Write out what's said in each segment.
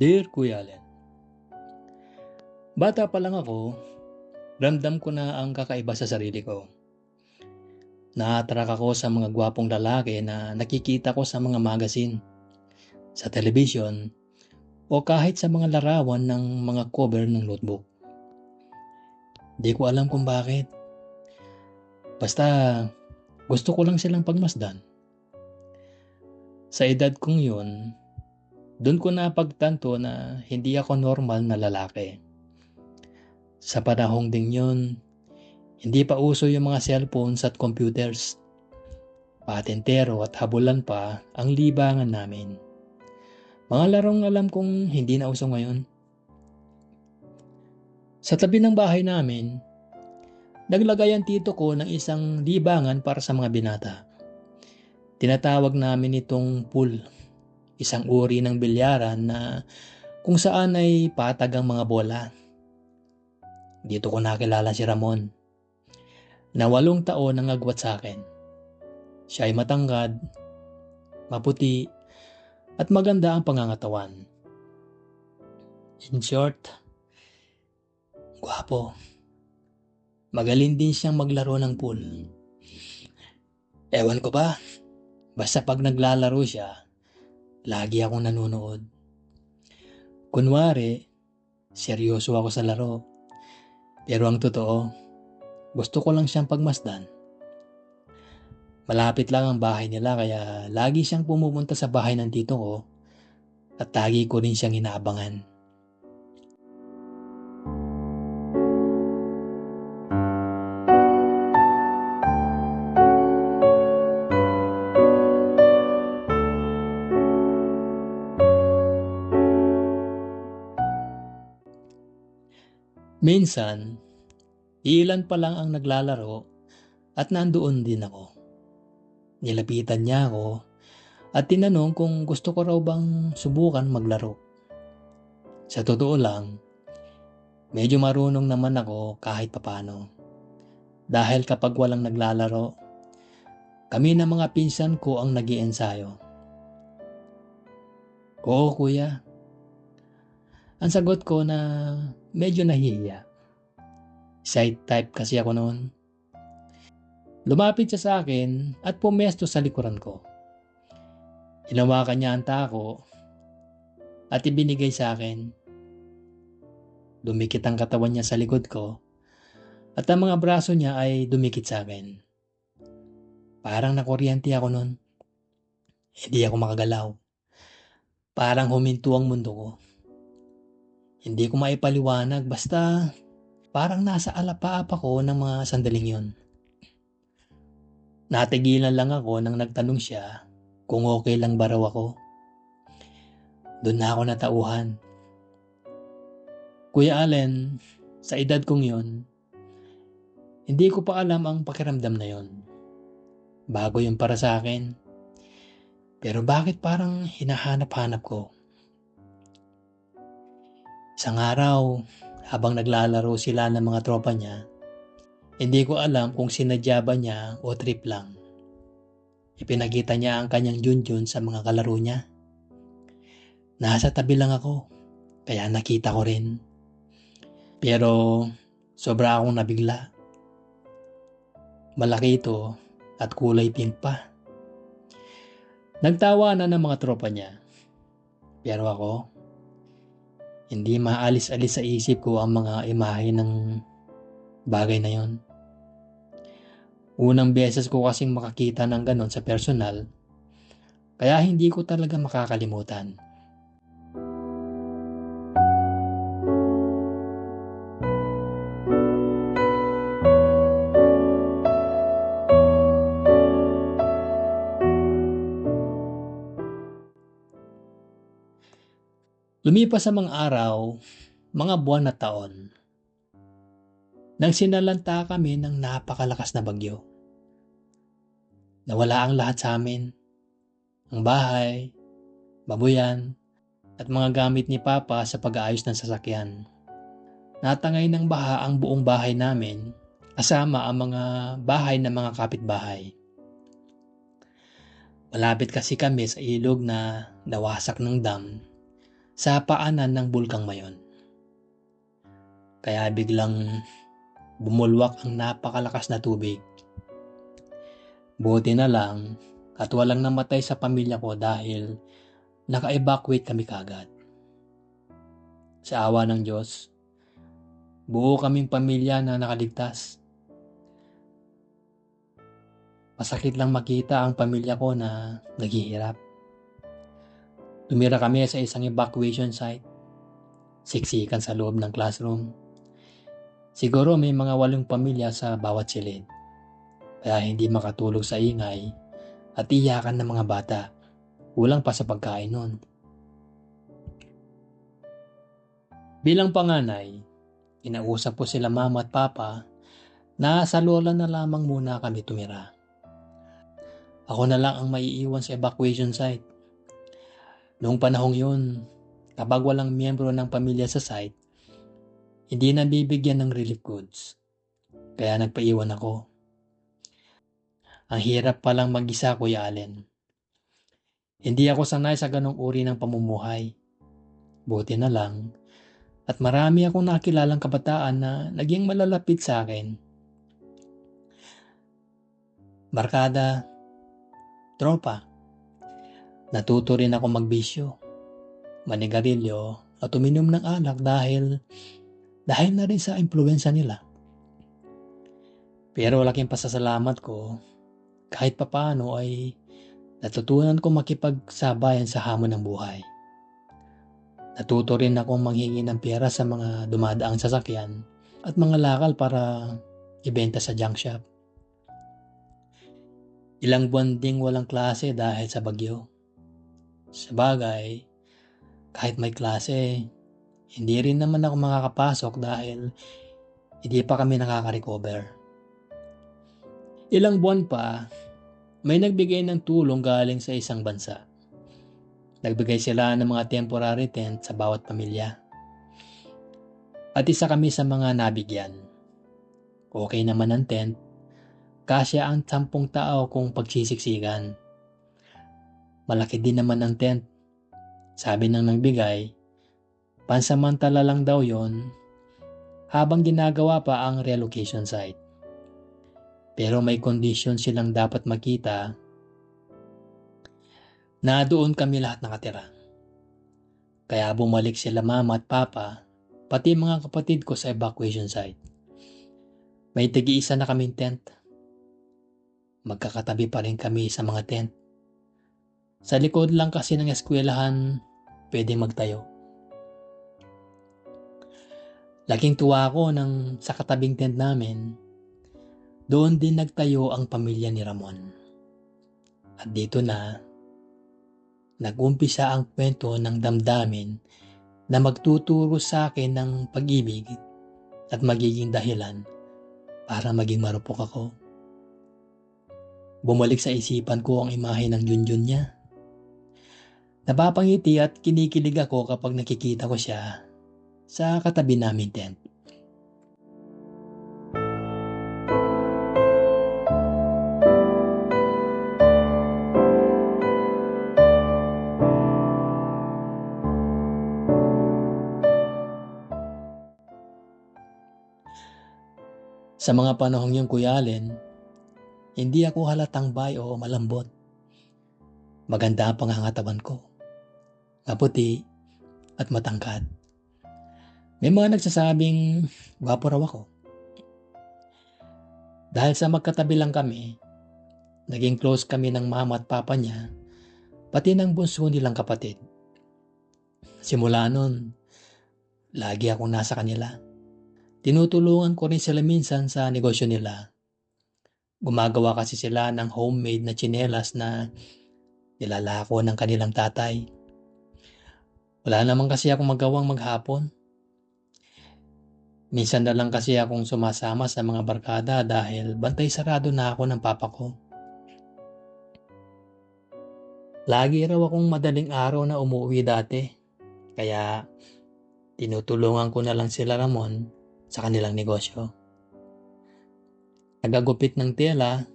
Dear Kuya Allen, Bata pa lang ako, ramdam ko na ang kakaiba sa sarili ko. Na-attract ako sa mga gwapong lalaki na nakikita ko sa mga magazine, sa television, o kahit sa mga larawan ng mga cover ng notebook. Di ko alam kung bakit. Basta gusto ko lang silang pagmasdan. Sa edad kong yun, doon ko napagtanto na hindi ako normal na lalaki. Sa panahong ding yun, hindi pa uso yung mga cellphones at computers. Patentero at habulan pa ang libangan namin. Mga larong alam kong hindi na uso ngayon. Sa tabi ng bahay namin, naglagay ang tito ko ng isang libangan para sa mga binata. Tinatawag namin itong pool, isang uri ng bilyaran na kung saan ay patag ang mga bola dito ko nakilala si Ramon. Na walong taon ang agwat sa akin. Siya ay matangkad, maputi, at maganda ang pangangatawan. In short, gwapo. Magaling din siyang maglaro ng pool. Ewan ko ba, basta pag naglalaro siya, lagi akong nanonood. Kunwari, seryoso ako sa laro. Pero ang totoo, gusto ko lang siyang pagmasdan. Malapit lang ang bahay nila kaya lagi siyang pumupunta sa bahay ng tito ko at tagi ko rin siyang inaabangan. Minsan, ilan pa lang ang naglalaro at nandoon din ako. Nilapitan niya ako at tinanong kung gusto ko raw bang subukan maglaro. Sa totoo lang, medyo marunong naman ako kahit papano. Dahil kapag walang naglalaro, kami na mga pinsan ko ang nag ensayo Oo kuya. Ang sagot ko na medyo nahihiya. Shy type kasi ako noon. Lumapit siya sa akin at pumesto sa likuran ko. Hinawakan niya ang tako at ibinigay sa akin. Dumikit ang katawan niya sa likod ko at ang mga braso niya ay dumikit sa akin. Parang nakuryente ako noon. Hindi ako makagalaw. Parang huminto ang mundo ko. Hindi ko maipaliwanag basta parang nasa alapaap ako ng mga sandaling yon. Natigilan lang ako nang nagtanong siya kung okay lang ba raw ako. Doon na ako natauhan. Kuya Allen, sa edad kong yon, hindi ko pa alam ang pakiramdam na yon. Bago yun para sa akin. Pero bakit parang hinahanap-hanap ko? Isang araw, habang naglalaro sila ng mga tropa niya, hindi ko alam kung sinadya ba niya o trip lang. Ipinakita niya ang kanyang junjun sa mga kalaro niya. Nasa tabi lang ako, kaya nakita ko rin. Pero sobra akong nabigla. Malaki ito at kulay pink pa. Nagtawa na ng mga tropa niya. Pero ako, hindi maalis-alis sa isip ko ang mga imahe ng bagay na yon. Unang beses ko kasing makakita ng ganon sa personal, kaya hindi ko talaga makakalimutan. Lumipas ang mga araw, mga buwan na taon. Nang sinalanta kami ng napakalakas na bagyo. Nawala ang lahat sa amin. Ang bahay, babuyan, at mga gamit ni Papa sa pag-aayos ng sasakyan. Natangay ng baha ang buong bahay namin kasama ang mga bahay ng mga kapitbahay. Malapit kasi kami sa ilog na nawasak ng dam sa paanan ng bulkang mayon. Kaya biglang bumulwak ang napakalakas na tubig. Buti na lang at walang namatay sa pamilya ko dahil naka-evacuate kami kagad. Sa awa ng Diyos, buo kaming pamilya na nakaligtas. Masakit lang makita ang pamilya ko na naghihirap. Tumira kami sa isang evacuation site. Siksikan sa loob ng classroom. Siguro may mga walong pamilya sa bawat silid. Kaya hindi makatulog sa ingay at iyakan ng mga bata. Kulang pa sa pagkain nun. Bilang panganay, inausap po sila mama at papa na sa lola na lamang muna kami tumira. Ako na lang ang maiiwan sa evacuation site. Noong panahong yun, kapag walang miyembro ng pamilya sa site, hindi na bibigyan ng relief goods. Kaya nagpaiwan ako. Ang hirap palang mag-isa, Kuya Allen. Hindi ako sanay sa ganong uri ng pamumuhay. Buti na lang, at marami akong nakilalang kabataan na naging malalapit sa akin. Barkada, tropa. Natuto rin ako magbisyo, manigarilyo at uminom ng alak dahil dahil na rin sa impluensya nila. Pero laking pasasalamat ko kahit papaano ay natutunan ko makipagsabayan sa hamon ng buhay. Natuto rin akong manghingi ng pera sa mga dumadaang sasakyan at mga lakal para ibenta sa junk shop. Ilang buwan ding walang klase dahil sa bagyo. Sa bagay, kahit may klase, hindi rin naman ako makakapasok dahil hindi pa kami nakaka-recover. Ilang buwan pa, may nagbigay ng tulong galing sa isang bansa. Nagbigay sila ng mga temporary tent sa bawat pamilya. At isa kami sa mga nabigyan. Okay naman ang tent kasya ang sampung tao kung pagsisiksikan. Malaki din naman ang tent. Sabi ng nagbigay, pansamantala lang daw yon habang ginagawa pa ang relocation site. Pero may condition silang dapat makita na doon kami lahat nakatira. Kaya bumalik sila mama at papa, pati mga kapatid ko sa evacuation site. May tigi-isa na kaming tent Magkakatabi pa rin kami sa mga tent. Sa likod lang kasi ng eskwelahan, pwede magtayo. Laking tuwa ako nang sa katabing tent namin, doon din nagtayo ang pamilya ni Ramon. At dito na, nagumpisa ang kwento ng damdamin na magtuturo sa akin ng pag-ibig at magiging dahilan para maging marupok ako. Bumalik sa isipan ko ang imahe ng Junjun niya. Napapangiti at kinikilig ako kapag nakikita ko siya sa katabi namin tent. Sa mga panahong yung Kuya Allen, hindi ako halatang bay o malambot. Maganda ang pangangatawan ko. Maputi at matangkad. May mga nagsasabing gwapo raw ako. Dahil sa magkatabi lang kami, naging close kami ng mama at papa niya, pati ng bunso nilang kapatid. Simula nun, lagi akong nasa kanila. Tinutulungan ko rin sila minsan sa negosyo nila Gumagawa kasi sila ng homemade na chinelas na nilalako ng kanilang tatay. Wala naman kasi akong magawang maghapon. Minsan na lang kasi akong sumasama sa mga barkada dahil bantay sarado na ako ng papa ko. Lagi raw akong madaling araw na umuwi dati. Kaya tinutulungan ko na lang sila Ramon sa kanilang negosyo nagagupit ng tela,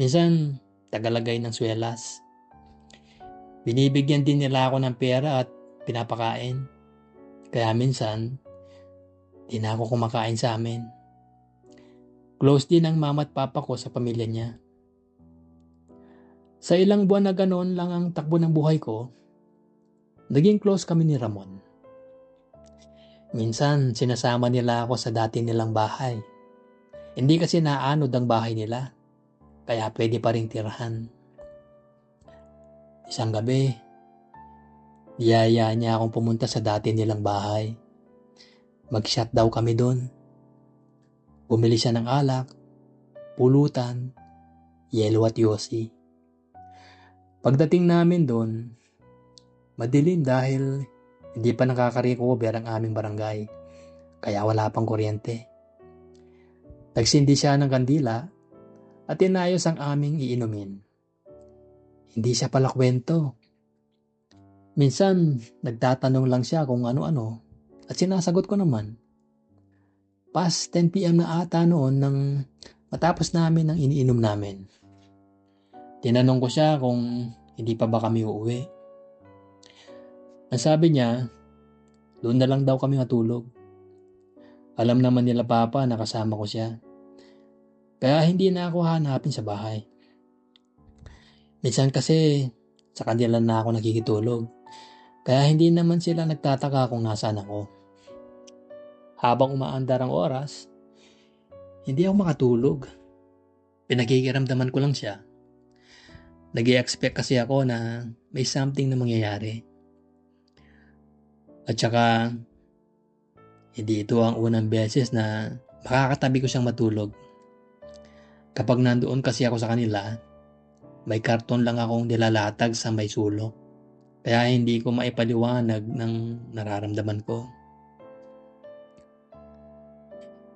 minsan tagalagay ng swelas. Binibigyan din nila ako ng pera at pinapakain. Kaya minsan, di na ako kumakain sa amin. Close din ang mama at papa ko sa pamilya niya. Sa ilang buwan na ganoon lang ang takbo ng buhay ko, naging close kami ni Ramon. Minsan, sinasama nila ako sa dati nilang bahay. Hindi kasi naanod ang bahay nila, kaya pwede pa rin tirahan. Isang gabi, niyaya niya akong pumunta sa dati nilang bahay. Mag-shot daw kami doon. Bumili siya ng alak, pulutan, yelo at yosi. Pagdating namin doon, madilim dahil hindi pa nakaka-recover ang aming barangay, kaya wala pang kuryente. Nagsindi siya ng kandila at inayos ang aming iinumin. Hindi siya pala kwento. Minsan, nagtatanong lang siya kung ano-ano at sinasagot ko naman. Past 10pm na ata noon nang matapos namin ang iniinom namin. Tinanong ko siya kung hindi pa ba kami uuwi. Ang sabi niya, doon na lang daw kami matulog. Alam naman nila papa na kasama ko siya. Kaya hindi na ako hanapin sa bahay. Minsan kasi sa kanila na ako nakikitulog. Kaya hindi naman sila nagtataka kung nasaan ako. Habang umaandar ang oras, hindi ako makatulog. Pinakikiramdaman ko lang siya nag expect kasi ako na may something na mangyayari. At saka, hindi ito ang unang beses na makakatabi ko siyang matulog. Kapag nandoon kasi ako sa kanila, may karton lang akong nilalatag sa may sulok. Kaya hindi ko maipaliwanag ng nararamdaman ko.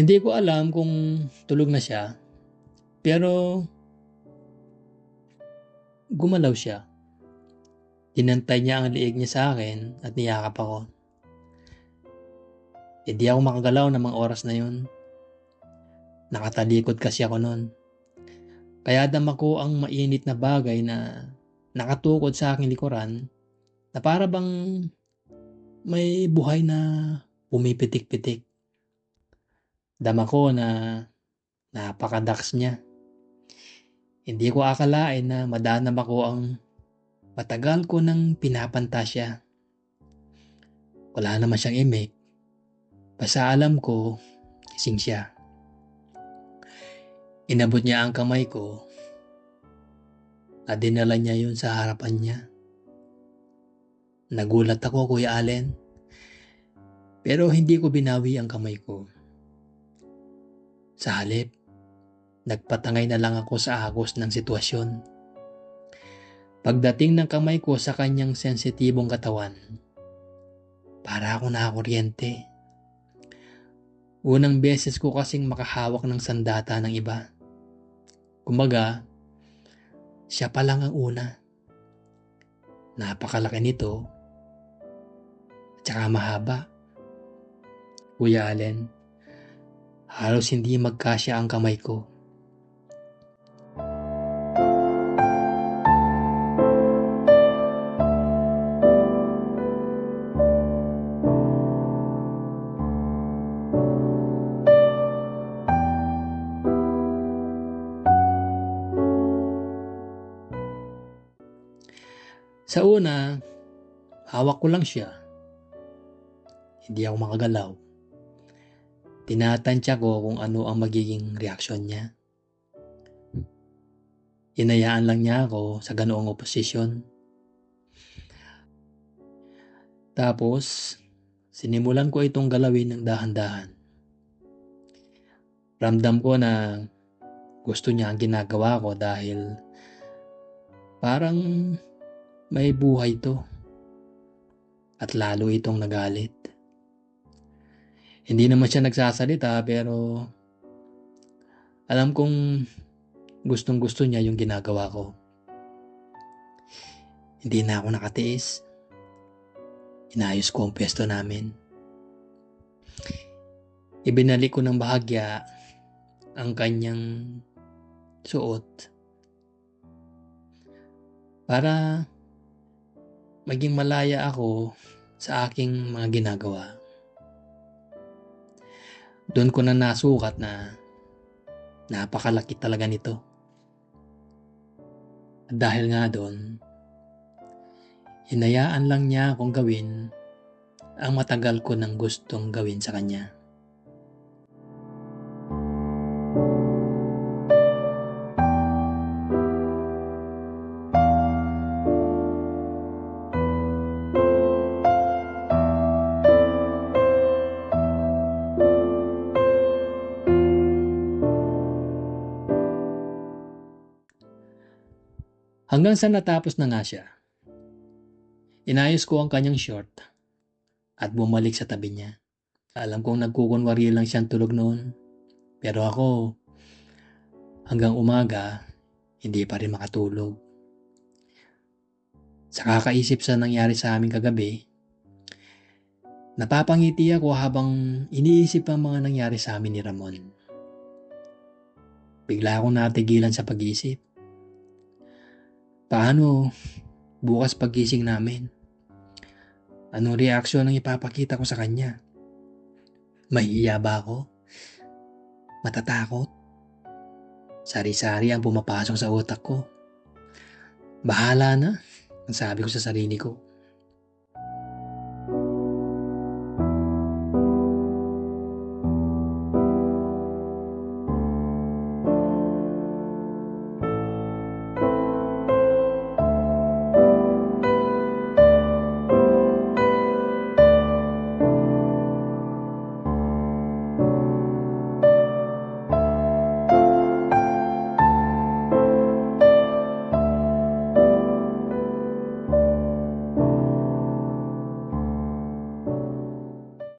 Hindi ko alam kung tulog na siya, pero Gumalaw siya. Tinantay niya ang liig niya sa akin at niyakap ako. E di ako makagalaw ng mga oras na yun. Nakatalikod kasi ako noon. Kaya dama ko ang mainit na bagay na nakatukod sa aking likuran na para bang may buhay na pumipitik-pitik. Dama ko na napakadaks niya. Hindi ko akalain na madanam ako ang matagal ko nang pinapantasya. Wala naman siyang imik. Basta alam ko, kising siya. Inabot niya ang kamay ko at dinala niya yun sa harapan niya. Nagulat ako, Kuya Allen. Pero hindi ko binawi ang kamay ko. Sa halip, Nagpatangay na lang ako sa agos ng sitwasyon. Pagdating ng kamay ko sa kanyang sensitibong katawan, para ako nakakuryente. Unang beses ko kasing makahawak ng sandata ng iba. Kumbaga, siya pa lang ang una. Napakalaki nito. At saka mahaba. Kuya Allen, halos hindi magkasya ang kamay ko. Sa una, hawak ko lang siya. Hindi ako makagalaw. Tinatansya ko kung ano ang magiging reaksyon niya. Inayaan lang niya ako sa ganoong oposisyon. Tapos, sinimulan ko itong galawin ng dahan-dahan. Ramdam ko na gusto niya ang ginagawa ko dahil parang may buhay to. At lalo itong nagalit. Hindi naman siya nagsasalita pero alam kong gustong gusto niya yung ginagawa ko. Hindi na ako nakatiis. Inayos ko ang pwesto namin. Ibinalik ko ng bahagya ang kanyang suot para maging malaya ako sa aking mga ginagawa. Doon ko na nasukat na napakalaki talaga nito. At dahil nga doon, hinayaan lang niya akong gawin ang matagal ko nang gustong gawin sa kanya. Hanggang sa natapos na nga siya. Inayos ko ang kanyang short at bumalik sa tabi niya. Alam kong nagkukunwari lang siyang tulog noon. Pero ako, hanggang umaga, hindi pa rin makatulog. Sa kakaisip sa nangyari sa amin kagabi, napapangiti ako habang iniisip ang mga nangyari sa amin ni Ramon. Bigla akong natigilan sa pag-isip. Paano bukas pagising namin? Anong reaksyon ang ipapakita ko sa kanya? Mahihiya ba ako? Matatakot? Sari-sari ang pumapasok sa utak ko. Bahala na, ang sabi ko sa sarili ko.